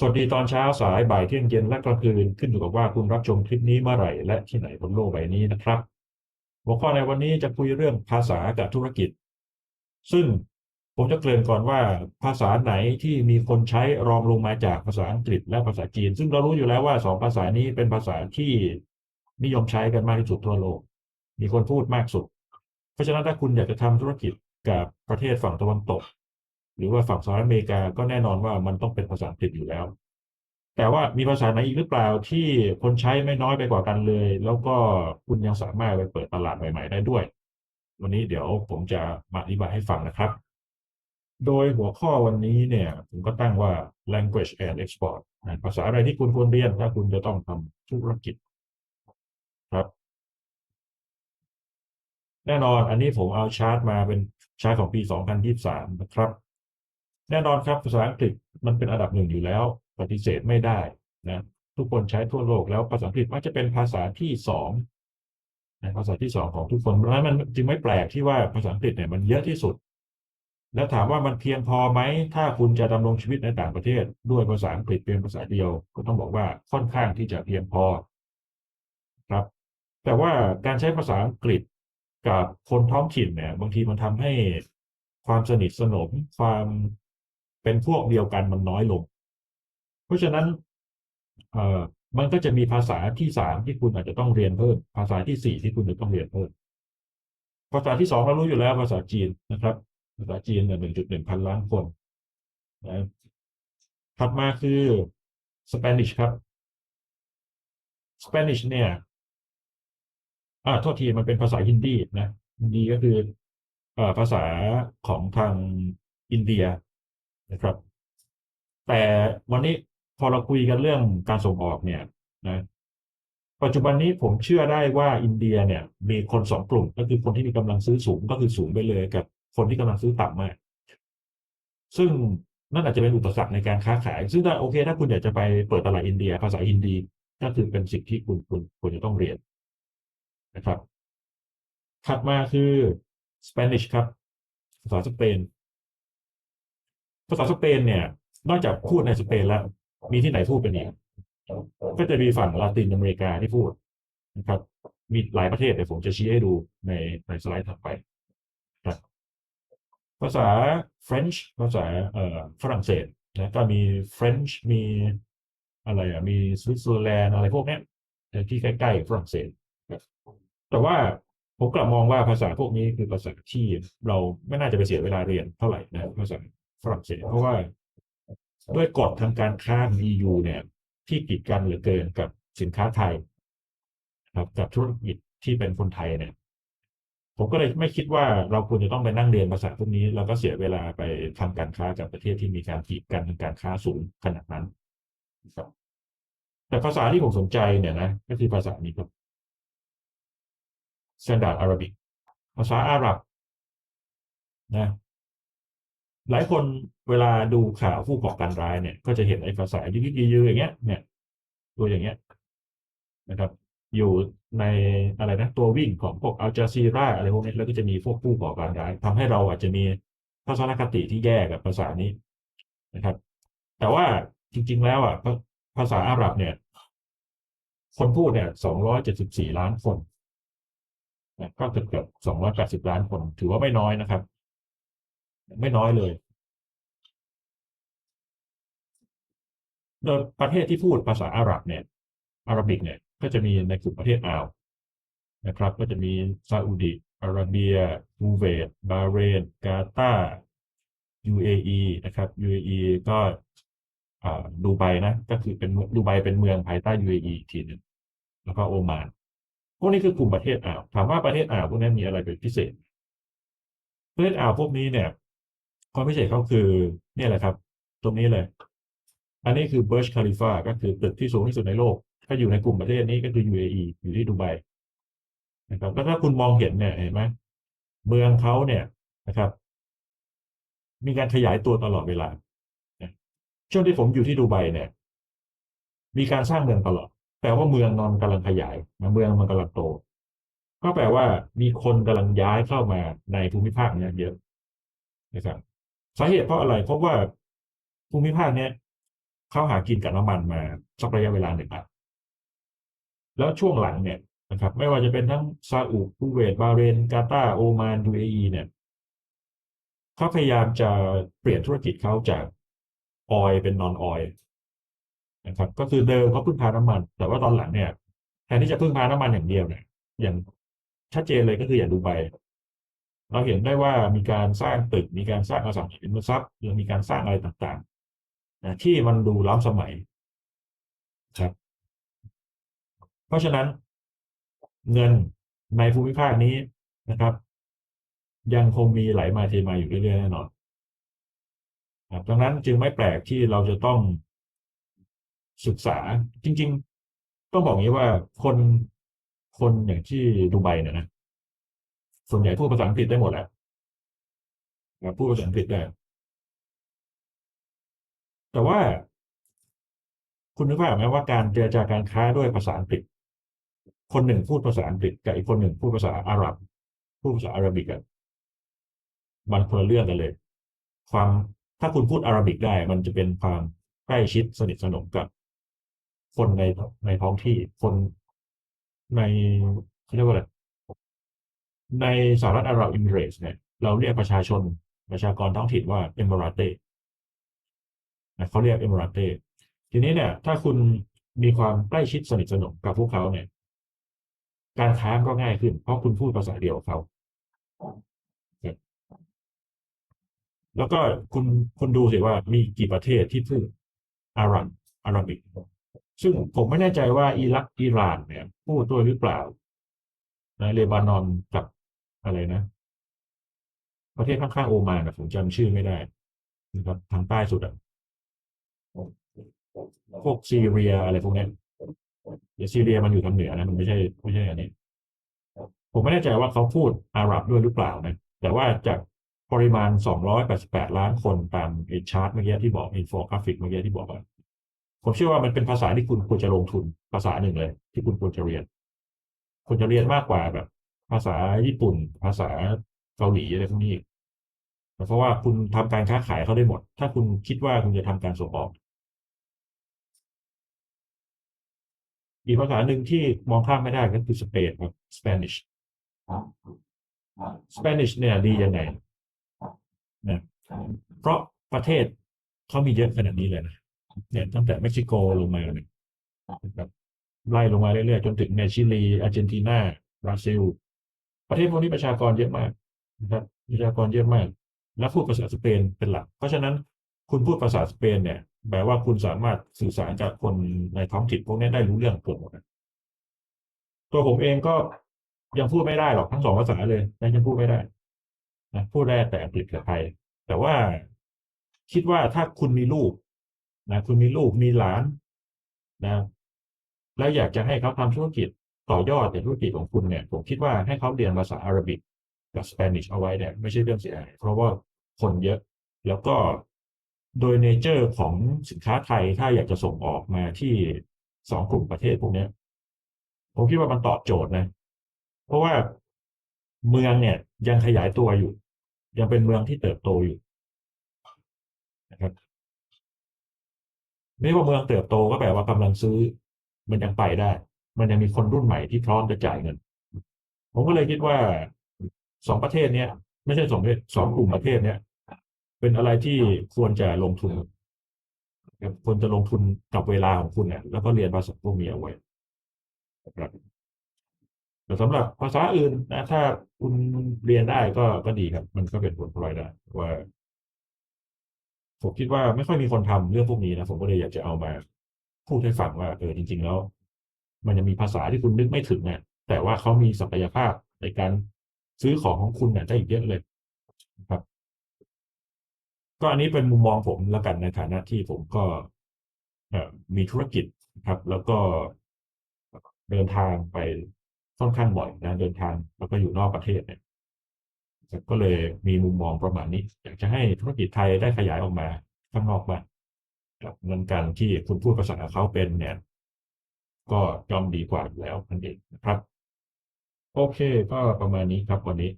สวัสดีตอนเช้าสายบ่ายเที่ยงเย็นและกลางคืนขึ้นอยู่กับว่าคุณรับชมคลิปนี้เมื่อไหร่และที่ไหนบนโลกใบนี้นะครับ หัวข้อในวันนี้จะคุยเรื่องภาษากับธุรกิจ ซึ่งผมจะเกริ่นก่อนว่าภาษาไหนที่มีคนใช้รองลงมาจากภาษาอังกฤษและภาษาจีน ซึ่งเรารู้อยู่แล้วว่าสองภาษานี้เป็นภาษาที่นิยมใช้กันมากที่สุดทั่วโลก มีคนพูดมากสุด เพราะฉะนั้นถ้าคุณอยากจะทำธุรกิจกับประเทศฝั่งตะวันตก หรือว่าฝั่งสหรัฐอเมริกาก็แน่นอนว่ามันต้องเป็นภาษาอังกฤษอยู่แล้ว แต่ว่ามีภาษาไหนอีกหรือเปล่าที่คนใช้ไม่น้อยไปกว่ากันเลย แล้วก็คุณยังสามารถไปเปิดตลาดใหม่ ๆ ได้ด้วย วันนี้เดี๋ยวผมจะมาอธิบายให้ฟังนะครับ โดยหัวข้อวันนี้เนี่ยผมก็ตั้งว่า language and export ภาษาอะไรที่คุณควรเรียนถ้าคุณจะต้องทำธุรกิจครับแน่นอนอันนี้ผมเอาชาร์ตมาเป็นชาร์ตของปี 2023 นะครับ แน่นอนครับภาษาอังกฤษมันเป็นอันดับหนึ่งอยู่แล้วปฏิเสธไม่ได้นะทุกคนใช้ทั่วโลกแล้วภาษาอังกฤษมักจะเป็นภาษาที่สองนะภาษาที่สองของทุกคนเพราะฉะนั้นมันจึงไม่แปลกที่ว่าภาษาอังกฤษเนี่ยมันเยอะที่สุด แล้วถามว่ามันเพียงพอไหมถ้าคุณจะดำรงชีวิตในต่างประเทศ ด้วยภาษาอังกฤษเป็นภาษาเดียว ก็ต้องบอกว่าค่อนข้างที่จะเพียงพอครับ แต่ว่าการใช้ภาษาอังกฤษกับคนท้องถิ่นเนี่ย บางทีมันทำให้ความสนิทสนมความ เป็นพวกเดียวกันมันน้อยลง เพราะฉะนั้นเอ่อมันก็จะมีภาษาที่สามที่คุณอาจจะต้องเรียนเพิ่ม ภาษาที่สี่ที่คุณจะต้องเรียนเพิ่ม ภาษาที่สองเรารู้อยู่แล้วภาษาจีนนะครับ ภาษาจีนเนี่ยหนึ่งจุดหนึ่งพันล้านคนนะถัดมาคือ Spanish ครับ Spanish เนี่ยอ่าโทษทีมันเป็นภาษาฮินดีนะฮินดีก็คืออ่อภาษาของทางอินเดีย นะครับ แต่วันนี้พอเราคุยกันเรื่องการส่งออกเนี่ยนะปัจจุบันนี้ผมเชื่อได้ว่าอินเดียเนี่ย มีคนสองกลุ่ม ก็คือคนที่มีกำลังซื้อสูงก็คือสูงไปเลยกับคนที่กำลังซื้อต่ำมาก ซึ่งนั่นอาจจะเป็นอุปสรรคในการค้าขาย ซึ่งถ้าโอเค ถ้าคุณอยากจะไปเปิดตลาดอินเดีย ภาษาฮินดีก็คือเป็นสิ่งที่คุณคุณควรจะต้องเรียนนะครับ ถัดมาคือ Spanish ครับภาษาสเปน ภาษาสเปนเนี่ย นอกจากพูดในสเปนแล้ว มีที่ไหนพูดเป็นอีกก็จะมีฝั่งลาตินอเมริกาที่พูดนะครับ มีหลายประเทศเดี๋ยวผมจะชี้ให้ดูในในสไลด์ถัดไปครับภาษา French ภาษาเอ่อฝรั่งเศสนะก็มี French มีอะไรอะมีสวิตเซอร์แลนด์อะไรพวกนี้ที่ใกล้ๆฝรั่งเศสแต่ว่าผมกลับมองว่าภาษาพวกนี้คือภาษาที่เราไม่น่าจะไปเสียเวลาเรียนเท่าไหร่นะภาษา ฝรั่งเศสเพราะว่าด้วยกฎทางการค้าของ EU เนี่ย ที่กีดกันเหลือเกินกับสินค้าไทยครับกับธุรกิจที่เป็นคนไทยเนี่ย ผมก็เลยไม่คิดว่าเราควรจะต้องไปนั่งเรียนภาษาพวกนี้ แล้วก็เสียเวลาไปทำการค้ากับประเทศที่มีการกีดกันทางการค้าสูงขนาดนั้นครับแต่ภาษาที่ผมสนใจเนี่ยนะก็คือภาษานี้ครับ Standard Arabic ภาษาอาหรับนะ หลายคนเวลาดูข่าวผู้ก่อการร้ายเนี่ย ก็จะเห็นไอ้ภาษายืดยือย่างเงี้ย เนี่ย ตัวอย่างเงี้ยนะครับ อยู่ในอะไรนะตัววิ่งของพวกอัลจาซีราอะไรพวกนี้แล้วก็จะมีพวกผู้ก่อการร้ายทำให้เราอาจจะมีทัศนคติที่แย่กับภาษานี้นะครับ แต่ว่าจริง ๆ แล้วอะภาษาอาหรับเนี่ย คนพูดเนี่ยสองร้อยเจ็ดสิบสี่ล้านคนนะก็เกือบเกือบสองร้อยแปดสิบล้านคน ถือว่าไม่น้อยนะครับ ไม่น้อยเลย โดยประเทศที่พูดภาษาอาหรับเนี่ยอาหรับิกเนี่ยก็จะมีในกลุ่มประเทศอ่าวนะครับ ก็จะมีซาอุดิอาระเบียคูเวตบาเรนกาตา UAE นะครับ UAE ก็อ่าดูไบนะ ก็คือเป็นดูไบเป็นเมืองภายใต้ UAE อีกทีหนึ่งแล้วก็โอมาน พวกนี้คือกลุ่มประเทศอ่าว ถามว่าประเทศอ่าวพวกนี้มีอะไรเป็นพิเศษ ประเทศอ่าวพวกนี้เนี่ย ความพิเศษเขาคือเนี่ยแหละครับ ตรงนี้เลย อันนี้คือ Burj Khalifa ก็คือตึกที่สูงที่สุดในโลก ถ้าอยู่ในกลุ่มประเทศนี้ก็คือ UAE อยู่ที่ดูไบนะครับแล้วถ้าคุณมองเห็นเนี่ยเห็นไหมเมืองเขาเนี่ยนะครับ มีการขยายตัวตลอดเวลาช่วงที่ผมอยู่ที่ดูไบเนี่ย มีการสร้างเมืองตลอดแปลว่าเมืองนอนกำลังขยายเมืองมันกำลังโต ก็แปลว่ามีคนกำลังย้ายเข้ามาในภูมิภาคนี้เยอะนะครับ สาเหตุเพราะอะไร เพราะว่าภูมิภาคเนี้ยเขาหากินกับน้ำมันมาสักระยะเวลาหนึ่งละแล้วช่วงหลังเนี่ยนะครับ ไม่ว่าจะเป็นทั้งซาอุคูเวตบาเรนกาตาร์โอมาน UAE เนี่ยเขาพยายามจะเปลี่ยนธุรกิจเขาจากออยเป็นนอนออยนะครับ ก็คือเดิมเขาพึ่งพาน้ำมัน แต่ว่าตอนหลังเนี่ยแทนที่จะพึ่งพาน้ำมันอย่างเดียวเนี่ยอย่างชัดเจนเลยก็คืออย่างดูไบ เราเห็นได้ว่ามีการสร้างตึก มีการสร้างอสังหาริมทรัพย์หรือมีการสร้างอะไรต่างๆนะที่มันดูล้ำสมัยครับ เพราะฉะนั้นเงินในภูมิภาคนี้นะครับ ยังคงมีไหลมาเทมาอยู่เรื่อยๆแน่นอนครับดังนั้นจึงไม่แปลกที่เราจะต้องศึกษาจริง ๆ ต้องบอกงี้ว่าคนคนอย่างที่ดูไบเนี่ยนะ ส่วนใหญ่พูดภาษาอังกฤษได้หมดแหละพูดภาษาอังกฤษได้ แต่ว่า คุณนึกภาพไหมว่าการเจรจาการค้าด้วยภาษาอังกฤษ คนหนึ่งพูดภาษาอังกฤษกับอีกคนหนึ่งพูดภาษาอาหรับ พูดภาษาอาหรับิกอะมันคนละเรื่องกันเลย ความถ้าคุณพูดอาหรับิกได้ มันจะเป็นความใกล้ชิดสนิทสนมกับ คนในในท้องที่คนในเขาเรียกว่าอะไร ในสหรัฐอาหรับเอมิเรตส์เนี่ยเราเรียกประชาชนประชากรท้องถิ่นว่าเอมิราเตนะเขาเรียกเอมิราเตทีนี้เนี่ยถ้าคุณมีความใกล้ชิดสนิทสนมกับพวกเขาเนี่ย การค้าก็ง่ายขึ้น เพราะคุณพูดภาษาเดียวกับเขาแล้วก็คุณคุณดูสิว่ามีกี่ประเทศที่พูดอาหรับอาหรับิกซึ่งผมไม่แน่ใจว่าอิรักอิหร่านเนี่ยพูดด้วยหรือเปล่าในเลบานอนกับ อะไรนะ ประเทศข้างๆโอมานนะผมจำชื่อไม่ได้นะครับ ทางใต้สุดอะพวกซีเรียอะไรพวกนี้เดี๋ยวซีเรียมันอยู่ทางเหนือนะมันไม่ใช่ไม่ใช่อันนี้ ผมไม่แน่ใจว่าเขาพูดอาหรับด้วยหรือเปล่านะ แต่ว่าจากปริมาณ 288 ล้านคนตามไอชาร์ตเมื่อกี้ที่บอกอินโฟกราฟิกเมื่อกี้ที่บอกว่าผมเชื่อว่ามันเป็นภาษาที่คุณควรจะลงทุนภาษาหนึ่งเลย ที่คุณควรจะเรียนควรจะเรียนมากกว่าแบบ ภาษาญี่ปุ่น ภาษาเกาหลีอะไรพวกนี้เพราะว่าคุณทำการค้าขายเขาได้หมด ถ้าคุณคิดว่าคุณจะทำการส่งออก อีกภาษาหนึ่งที่มองข้ามไม่ได้ก็คือสเปนครับ Spanish Spanish เนี่ยดียังไงนะเพราะประเทศเขามีเยอะขนาดนี้เลยนะเนี่ยตั้งแต่เม็กซิโกลงมาเนี่ยแบบไล่ลงมาเรื่อยๆ จนถึงในชิลีอาร์เจนตินาบราซิล ประเทศพวกนี้ประชากรเยอะมากนะครับประชากรเยอะมาก และพูดภาษาสเปนเป็นหลัก เพราะฉะนั้นคุณพูดภาษาสเปนเนี่ยแปลว่าคุณสามารถสื่อสารกับคนในท้องถิ่นพวกนี้ได้รู้เรื่องเกือบหมดตัวผมเองก็ยังพูดไม่ได้หรอกทั้งสองภาษาเลยยังพูดไม่ได้นะพูดได้แต่อังกฤษกับไทย แต่ว่าคิดว่าถ้าคุณมีลูกนะคุณมีลูกมีหลานนะแล้วอยากจะให้เขาทำธุรกิจ ต่อยอดในธุรกิจของคุณเนี่ยผมคิดว่าให้เขาเรียนภาษาอาหรับิกกับสเปนิชเอาไว้เนี่ยไม่ใช่เรื่องเสียหายเพราะว่าคนเยอะแล้วก็โดยเนเจอร์ของสินค้าไทยถ้าอยากจะส่งออกมาที่สองกลุ่มประเทศพวกนี้ผมคิดว่ามันตอบโจทย์นะ เพราะว่าเมืองเนี่ยยังขยายตัวอยู่ ยังเป็นเมืองที่เติบโตอยู่นะครับไม่ว่าเมืองเติบโตก็แปลว่ากำลังซื้อมันยังไปได้ มันยังมีคนรุ่นใหม่ที่พร้อมจะจ่ายเงิน ผมก็เลยคิดว่าสองประเทศเนี้ยไม่ใช่สองประเทศสองกลุ่มประเทศเนี้ยเป็นอะไรที่ควรจะลงทุนควรจะลงทุนกับเวลาของคุณเนี่ยแล้วก็เรียนภาษาพวกนี้เอาไว้ครับแต่สำหรับภาษาอื่นนะถ้าคุณเรียนได้ก็ก็ดีครับ มันก็เป็นผลพลอยได้ว่าผมคิดว่าไม่ค่อยมีคนทำเรื่องพวกนี้นะผมก็เลยอยากจะเอามาพูดให้ฟังว่าเออจริง ๆ แล้ว มันจะมีภาษาที่คุณนึกไม่ถึงเนี่ยแต่ว่าเขามีศักยภาพในการซื้อของของคุณเนี่ยได้อีกเยอะเลยครับ ก็อันนี้เป็นมุมมองผมแล้วกันในฐานะที่ผมก็มีธุรกิจครับ แล้วก็เดินทางไปค่อนข้างบ่อยนะเดินทางแล้วก็อยู่นอกประเทศเนี่ยก็เลยมีมุมมองประมาณนี้ อยากจะให้ธุรกิจไทยได้ขยายออกมาข้างนอกบ้างกับเงินการที่คุณพูดภาษาเขาเป็นเนี่ย ก็ย่อมดีกว่าอยู่แล้วนั่นเองนะครับ โอเค ก็ประมาณนี้ครับวันนี้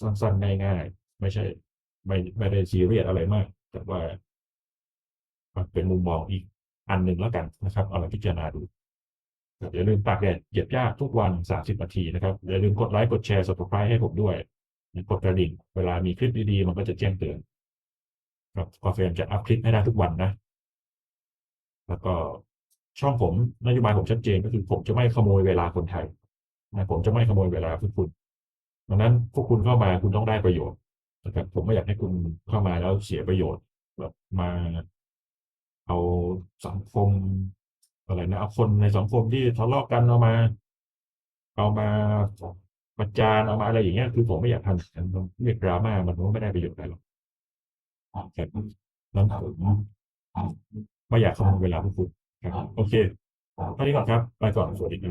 สั้นๆง่ายๆไม่ใช่ ไม่ไม่ได้ซีเรียสอะไรมาก แต่ว่าเอเป็นมุมมองอีกอันหนึ่งแล้วกันนะครับ เอาไปพิจารณาดูอย่าลืมตากแดดเหยียบหญ้าทุกวัน30นาทีนะครับ อย่าลืมกดไลค์กดแชร์ subscribe ให้ผมด้วยกดกระดิ่ง เวลามีคลิปดีๆ มันก็จะแจ้งเตือนครับกายามจะอัพคลิปให้ได้ทุกวันนะ แล้วก็ ช่องผมนโยบายผมชัดเจนก็คือผมจะไม่ขโมยเวลาคนไทยนะผมจะไม่ขโมยเวลาพวกคุณดังนั้นพวกคุณเข้ามาคุณต้องได้ประโยชน์นะครับผมไม่อยากให้คุณเข้ามาแล้วเสียประโยชน์แบบมาเอาสังคมอะไรนะเอาคนในสังคมที่ทะเลาะกันเอามา เอามาประจานเอามาอะไรอย่างเงี้ยคือผมไม่อยากทำนั้นมันเรียกดราม่ามันก็ไม่ได้ประโยชน์อะไรหรอกครับนั้นผมไม่อยากขโมยเวลาพวกคุณ นะครับโอเคเท่านี้ก่อนครับไปก่อนสวัสดีครับ